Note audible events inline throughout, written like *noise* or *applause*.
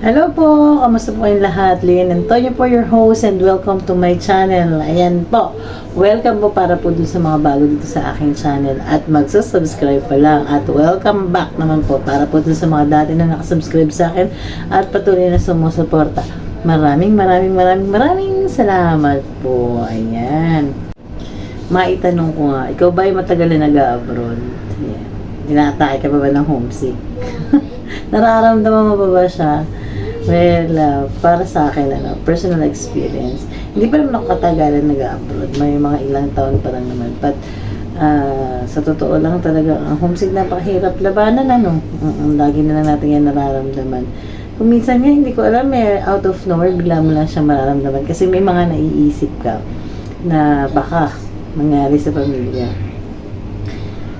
Hello po! Kamusta po kayong lahat? Lian Antonio po your host and welcome to my channel. Ayan po. Welcome po para po dun sa mga bago dito sa aking channel at magsusubscribe pa lang at welcome back naman po para po dun sa mga dati na nakasubscribe sa akin at patuloy na sumusuporta. Maraming maraming maraming maraming salamat po. Ayan. Maitanong ko nga, ikaw ba ay matagal na nag-abroad? Ayan. Dinatake ka pa ba ng homesick? *laughs* Nararamdaman mo pa ba siya? Well, uh, para sa akin, ano, personal experience, hindi pa naman ako katagalan nag-abroad. May mga ilang taon pa lang naman. But, uh, sa totoo lang talaga, ang homesick napakahirap labanan, ano. Mm, lagi na lang natin yan nararamdaman. Kung minsan nga, hindi ko alam, eh, out of nowhere, bigla mo lang siya mararamdaman. Kasi may mga naiisip ka na baka mangyari sa pamilya.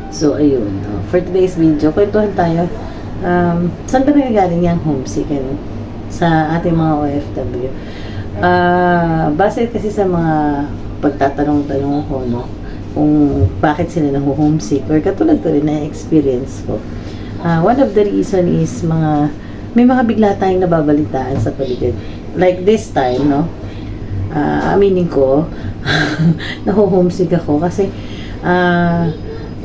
So, ayun. Uh, for today's video, kwentuhan tayo. Um, saan ba nagagaling yung homesick? Ano? Sa ating mga OFW. Ah, base kasi sa mga pagtatanong-tanong ko, no? Kung bakit sila naho-homesick or katulad ko rin na experience ko. Ah, one of the reason is mga may mga bigla tayong nababalitaan sa paligid. Like this time, no? Ah, aminin ko, *laughs* naho-homesick ako kasi ah,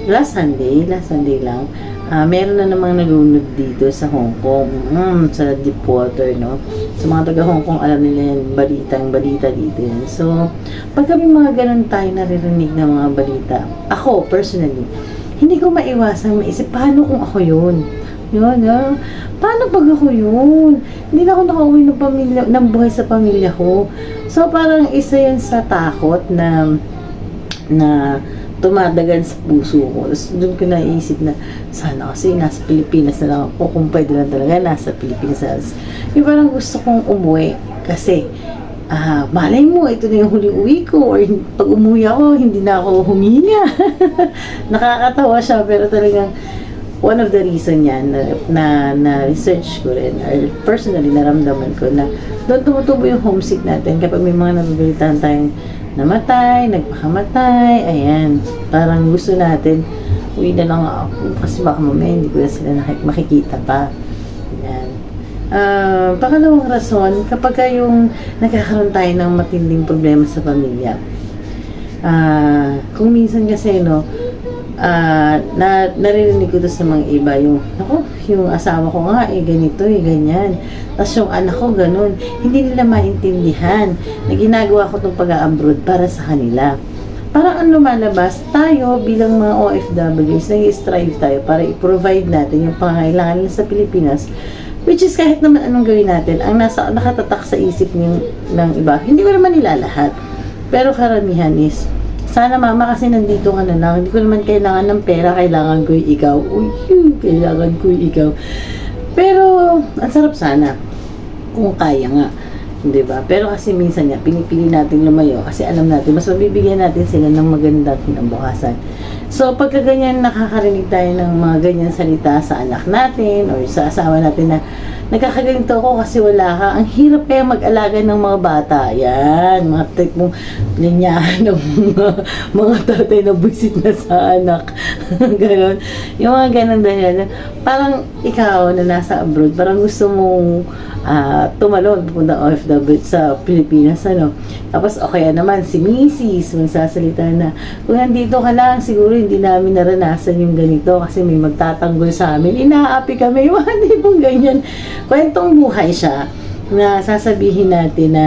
last Sunday, last Sunday lang, ah, meron na namang nalunod dito sa Hong Kong, mm, sa deep water, no? Sa mga taga Hong Kong, alam nila yan, balitang balita dito yan. So, pag kami mga ganun tayo naririnig ng mga balita, ako, personally, hindi ko maiwasan maisip, paano kung ako yun? Yun, ah. Paano pag ako yun? Hindi na ako nakauwi ng, pamilya, ng buhay sa pamilya ko. So, parang isa yan sa takot na na tumadagan sa puso ko. Tapos doon ko naisip na sana kasi nasa Pilipinas na lang ako kung pwede lang talaga nasa Pilipinas. Yung parang gusto kong umuwi kasi ah malay mo, ito na yung huli uwi ko or pag umuwi ako, hindi na ako humihinga. *laughs* Nakakatawa siya pero talagang one of the reason yan na, na, na research ko rin or personally naramdaman ko na doon tumutubo yung homesick natin kapag may mga nabibalitaan tayong namatay, nagpakamatay, ayan, parang gusto natin, uwi na lang ako kasi baka mamaya hindi ko na sila makikita pa. Ayan. Ah, pangalawang rason, kapag ka yung nagkakaroon tayo ng matinding problema sa pamilya, ah, kung minsan kasi, no, ah, na, naririnig ko to sa mga iba, yung, ako, yung asawa ko nga, eh, ganito, eh, ganyan. Tapos yung anak ko, ganun. Hindi nila maintindihan na ginagawa ko itong pag-abroad para sa kanila. Parang ang lumalabas, tayo bilang mga OFWs, nag-strive tayo para i-provide natin yung pangangailangan nila sa Pilipinas Which is kahit naman anong gawin natin, ang nasa nakatatak sa isip ng, ng iba, hindi ko naman nila lahat. Pero karamihan is, sana mama kasi nandito ka na lang, hindi ko naman kailangan ng pera, kailangan ko yung ikaw. Uy, kailangan ko yung ikaw. Pero, ang sarap sana, kung kaya nga. 'di ba? Pero kasi minsan nga pinipili natin lumayo kasi alam natin mas mabibigyan natin sila ng magandang kinabukasan. So pagka ganyan nakakarinig tayo ng mga ganyan salita sa anak natin or sa asawa natin na nagkakaganito ako kasi wala ka. Ang hirap kaya mag-alaga ng mga bata. Yan, mga type mong linyahan ng mga, mga tatay na busit na sa anak. *laughs* ganon. Yung mga ganon dahil parang ikaw na nasa abroad, parang gusto mong ah, tumalon pupunta OFW sa Pilipinas ano. Tapos okay naman si Mrs. magsasalita na kung nandito ka lang siguro hindi namin naranasan yung ganito kasi may magtatanggol sa amin. Inaapi kami, yung *laughs* mga tipong ganyan. Kwentong buhay siya na sasabihin natin na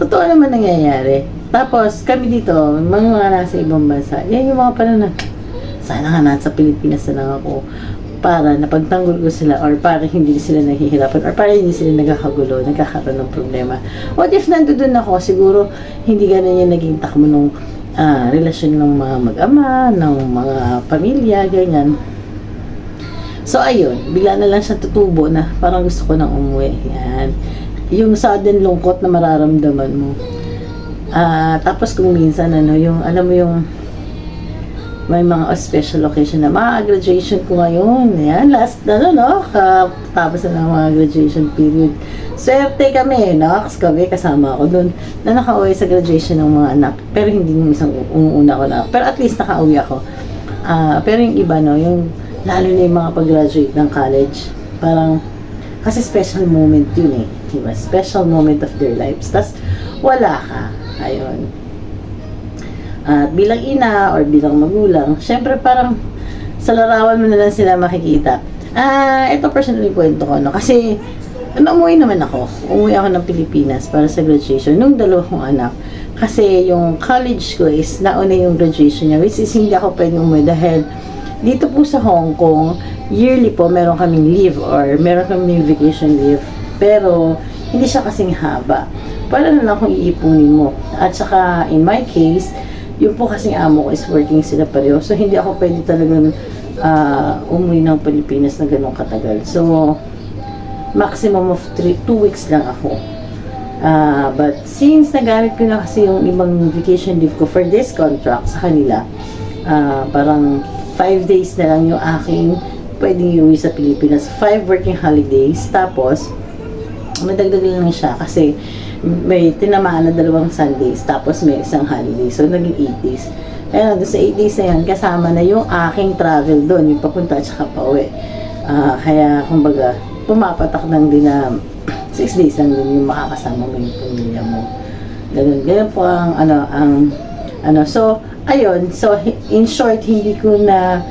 totoo naman nangyayari. Tapos kami dito, mga mga nasa ibang bansa, yan yung mga panahon na sana nga nasa Pilipinas na lang ako para napagtanggol ko sila or para hindi sila nahihirapan or para hindi sila nagkakagulo, nagkakaroon ng problema. What if nandoon ako, siguro hindi ganun yung naging takbo ng ah, relasyon ng mga mag-ama, ng mga pamilya, ganyan. So, ayun, bigla na lang siya tutubo na parang gusto ko nang umuwi. Yan. Yung sudden lungkot na mararamdaman mo. Ah, tapos kung minsan, ano, yung, alam mo yung may mga special occasion na mga graduation ko ngayon. Yan, last, ano, no? ka- Tapos na ng mga graduation period. Swerte kami, Nox, kami, kasama ako doon, na nakauwi sa graduation ng mga anak. Pero hindi yung isang umuuna ko na. Pero at least nakauwi ako. Ah, pero yung iba, no, yung, lalo na yung mga pag-graduate ng college, parang, Kasi special moment yun eh. Diba? Special moment of their lives. Tapos, wala ka. Ayun. At bilang ina or bilang magulang, syempre parang sa larawan mo na lang sila makikita. Ah, ito personally kwento ko, no? Kasi, umuwi naman ako. Umuwi ako ng Pilipinas para sa graduation nung dalawa kong anak. Kasi yung college ko is nauna yung graduation niya, which is hindi ako pwedeng umuwi dahil dito po sa Hong Kong, yearly po meron kaming leave or meron kaming vacation leave. Pero, hindi siya kasing haba. Para na lang kung iipunin mo. At saka, in my case, yung po kasing amo ko is working sila pareho. So, hindi ako pwede talagang ah, umuwi ng Pilipinas na ganun katagal. So, maximum of 3, 2 weeks lang ako. Ah, but since nagamit ko na kasi yung ibang vacation leave ko for this contract sa kanila, ah, parang 5 days na lang yung aking pwedeng iuwi sa Pilipinas. 5 working holidays. Tapos, madagdag lang siya kasi may tinamaan na dalawang Sundays tapos may isang holiday. So, naging 8 days. Kaya doon sa 8 days na yan, kasama na yung aking travel doon, yung papunta at saka pauwi. Ah, kaya, kumbaga, pumapatak lang din na 6 days lang din yung makakasama mo yung pamilya mo. Ganun. Ganun po ang, ano, ang, ano, so, ayun, so, in short, hindi ko na,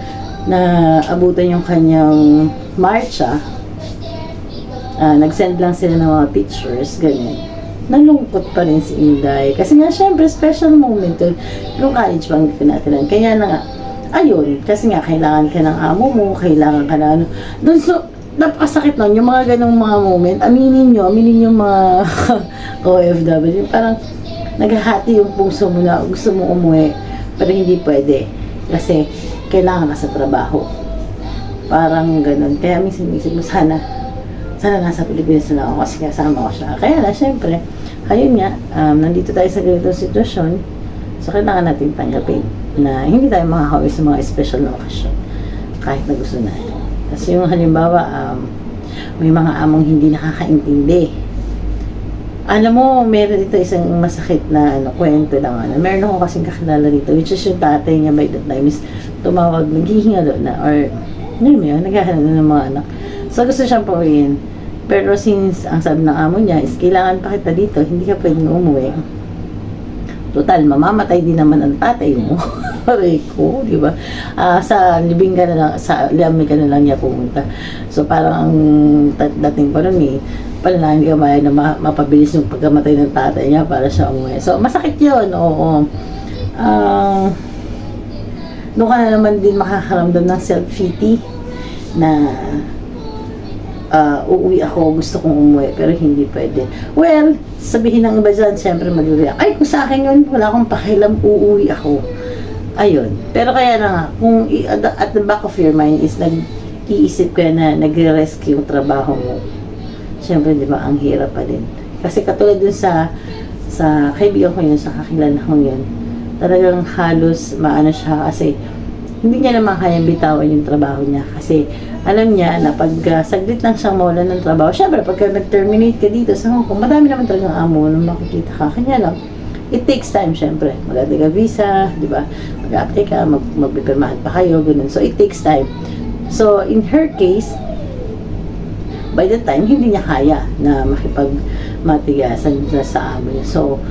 na abutan yung kanyang marcha. Ah, nag-send lang sila ng mga pictures, ganyan. Nalungkot pa rin si Inday. Kasi nga, syempre, special moment yun. Yung college bang ko natin Kaya na nga, ayun, kasi nga, kailangan ka ng amo mo, kailangan ka na ano. Doon, so, napakasakit nun, yung mga ganong mga moment, aminin nyo, aminin yung mga *laughs* OFW, parang naghahati yung puso mo na gusto mo umuwi, pero hindi pwede. Kasi, kailangan ka sa trabaho. Parang ganun. Kaya minsan isip mo, sana, sana nasa Pilipinas na ako kasi kasama ko siya. Kaya na, syempre, ayun nga, um, nandito tayo sa ganitong sitwasyon, so kailangan natin tanggapin na hindi tayo makakauwi sa mga special na okasyon kahit na gusto natin. Kasi yung halimbawa, um, may mga among hindi nakakaintindi. Alam mo, meron dito isang masakit na ano, kwento lang. Ano. Meron ako kasing kakilala dito, which is yung tatay niya by that time is tumawag, naghihingalo na, or, ano mo yun, naghahanap na ng mga anak. So, gusto siyang pauwiin. Pero since, ang sabi ng amo niya is, kailangan pa kita dito, hindi ka pwedeng umuwi. Total, mamamatay din naman ang tatay mo. *laughs* Aray ko, di ba? Ah, sa libing ka na lang, sa lami ka na lang niya pumunta. So, parang ang dating pa nun eh, panalangin ka ba na ma- mapabilis yung pagkamatay ng tatay niya para siya umuwi. So, masakit yun, oo. Ah, doon ka na naman din makakaramdam ng self-pity na ah, uuwi ako, gusto kong umuwi, pero hindi pwede. Well, sabihin ng iba dyan, siyempre mag-react, ay, kung sa akin yun, wala akong pakialam, uuwi ako. Ayun. Pero kaya na nga, kung at the, back of your mind is nag-iisip ka na nagre-rescue yung trabaho mo, siyempre, di ba, ang hirap pa din. Kasi katulad dun sa sa kaibigan ko yun, sa kakilala ko yun, talagang halos maano siya kasi hindi niya naman kaya bitawan yung trabaho niya kasi alam niya na pag uh, saglit lang siyang mawalan ng trabaho, syempre pagka nag-terminate ka dito sa Hong Kong, madami naman talagang amo na makikita ka. Kanya lang, it takes time syempre. Mag-apply ka visa, di ba? Mag-apply ka, mag magpipirmahan pa kayo, ganun. So, it takes time. So, in her case, by the time, hindi niya kaya na makipagmatigasan na sa niya. So,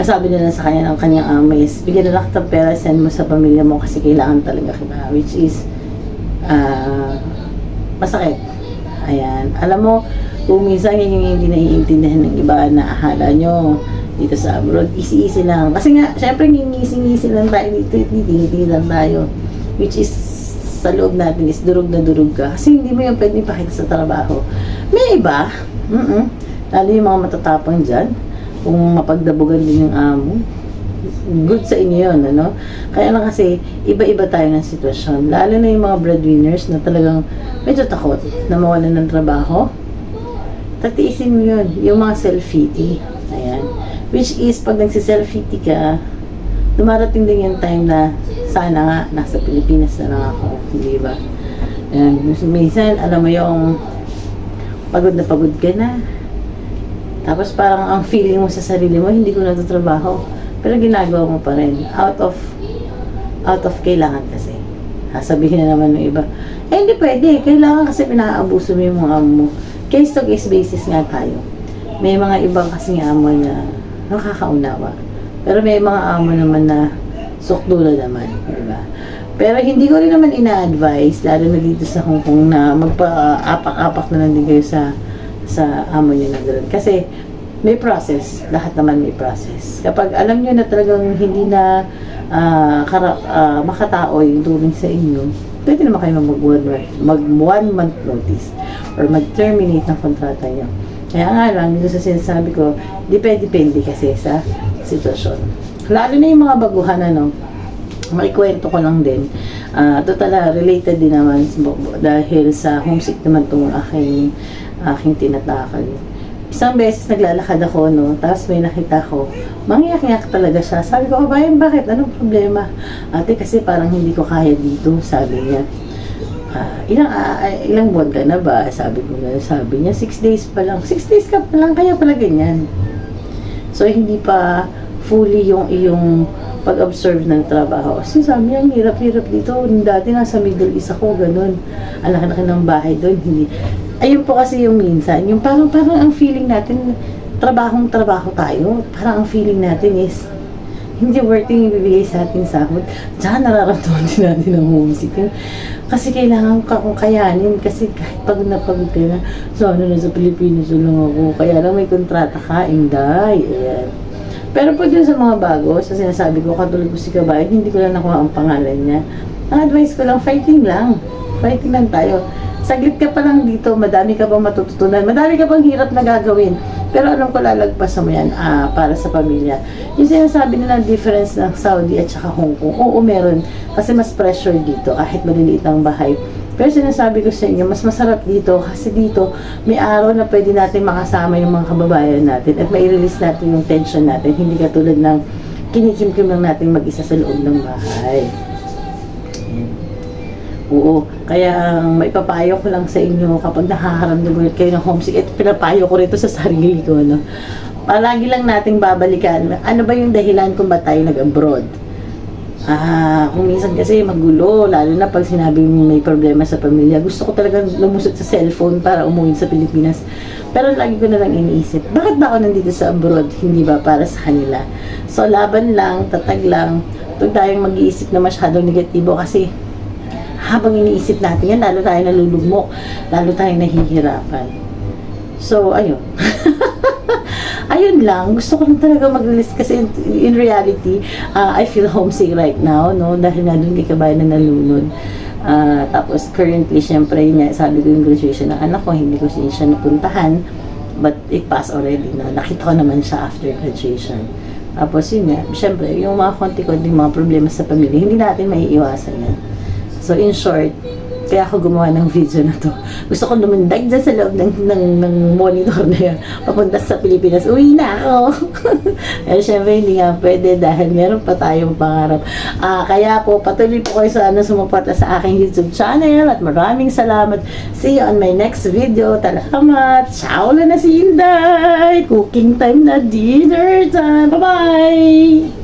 sabi nila sa kanya ng kanyang amo is, bigyan na lang kitang pera, send mo sa pamilya mo kasi kailangan talaga kita. Which is, ah, masakit. Ayan. Alam mo, kung minsan yung hindi naiintindihan ng iba na akala nyo dito sa abroad, easy-easy lang. Kasi nga, syempre, ngingisi-ngisi lang tayo dito, hindi lang tayo. Which is, sa loob natin is durog na durog ka. Kasi hindi mo yung pwede ipakita sa trabaho. May iba, mm lalo yung mga matatapang dyan, kung mapagdabugan din yung amo, good sa inyo yun, ano? Kaya lang kasi, iba-iba tayo ng sitwasyon. Lalo na yung mga breadwinners na talagang medyo takot na mawalan ng trabaho. Tatiisin mo yun, yung mga self-pity. Which is, pag nagsi-self-pity ka, dumarating din yung time na sana nga, nasa Pilipinas na lang ako. Hindi ba? Ayan. Minsan, alam mo yung pagod na pagod ka na. Tapos parang ang feeling mo sa sarili mo, hindi ko natutrabaho. Pero ginagawa mo pa rin. Out of, out of kailangan kasi. Sasabihin na naman ng iba, eh hindi pwede. Kailangan kasi pinaabuso mo yung mga amo mo. case to case basis nga tayo. May mga ibang kasing amo na nakakaunawa. Pero may mga amo naman na sukdula naman, di ba? Pero hindi ko rin naman ina-advise, lalo na dito sa Hong Kong, na magpa-apak-apak na lang din kayo sa sa amo nyo na gano'n. Kasi may process, lahat naman may process. Kapag alam nyo na talagang hindi na ah, kara, ah, makatao yung turing sa inyo, pwede naman kayo mag one, mag one month notice or mag-terminate ng kontrata nyo. Kaya nga lang, dito sa sinasabi ko, depende-depende kasi sa sitwasyon. Lalo na yung mga baguhan, ano, maikwento ko lang din. Ah, total, ah, related din naman dahil sa homesick naman itong aking, aking tinatakal. Isang beses naglalakad ako, no, tapos may nakita ko, mangyak-ngyak talaga siya. Sabi ko, kabayan, bakit? Anong problema? Ate, kasi parang hindi ko kaya dito, sabi niya. Ah, ilang ah, ilang buwan ka na ba? Sabi ko na, sabi niya, six days pa lang. Six days ka pa lang, kaya pala ganyan. So, hindi pa fully yung iyong pag-observe ng trabaho. Kasi sabi niya, ang hirap-hirap dito. Dati nasa Middle East ako, ganun. Ang laki-laki ng bahay doon. Hindi. Ayun po kasi yung minsan. Yung parang, parang ang feeling natin, trabahong trabaho tayo. Parang ang feeling natin is, hindi worth yung ibibigay sa ating sahod. Tsaka nararamdaman din natin ang homesick. Kasi kailangan ka kung kayanin. Kasi kahit pagod na pagod ka na, sana na sa Pilipinas lang ako. Kaya lang may kontrata ka, inday. Ayan. Pero po dun sa mga bago, sa sinasabi ko, katulad ko si Kabayan, hindi ko lang nakuha ang pangalan niya. Ang advice ko lang, fighting lang. Lang tayo. Saglit ka pa lang dito, madami ka pang matututunan, madami ka pang hirap na gagawin. Pero alam ko lalagpasan mo yan ah, para sa pamilya. Yung sinasabi nila difference ng Saudi at saka Hong Kong, oo meron. Kasi mas pressure dito kahit maliliit ang bahay. Pero sinasabi ko sa inyo, mas masarap dito kasi dito may araw na pwede natin makasama yung mga kababayan natin at mai-release natin yung tension natin. Hindi katulad ng kinikimkim lang natin mag-isa sa loob ng bahay. Oo. Kaya ang maipapayo ko lang sa inyo kapag nakakaramdam kayo ng homesick, ito pinapayo ko rito sa sarili ko. No? Palagi lang nating babalikan, ano ba yung dahilan kung ba tayo nag-abroad? Ah, kung minsan kasi magulo, lalo na pag sinabing may problema sa pamilya. Gusto ko talaga lumusot sa cellphone para umuwi sa Pilipinas. Pero lagi ko na lang iniisip, bakit ba ako nandito sa abroad? Hindi ba para sa kanila? So, laban lang, tatag lang. Huwag tayong mag-iisip na masyadong negatibo kasi habang iniisip natin yan, lalo tayo nalulugmok, lalo tayo nahihirapan. So, ayun. *laughs* ayun lang, gusto ko lang talaga mag-release kasi in, in reality, uh, I feel homesick right now, no? Dahil nga doon kay kabayan na nalunod. Ah, tapos currently, syempre, yun sabi ko yung graduation ng anak ko, hindi ko siya, siya napuntahan. But it passed already na. Nakita ko naman siya after graduation. Tapos yun nga, syempre, yung mga konti-konti mga problema sa pamilya, hindi natin maiiwasan yan. So in short, kaya ako gumawa ng video na to. Gusto ko lumundag dyan sa loob ng, ng, ng monitor na yan. Papunta sa Pilipinas, uwi na ako. *laughs* eh, syempre, hindi nga pwede dahil meron pa tayong pangarap. Ah, kaya po, patuloy po kayo sana sumuporta sa aking YouTube channel at maraming salamat. See you on my next video. Salamat! Ciao na na si Inday! Cooking time na dinner time! Bye-bye!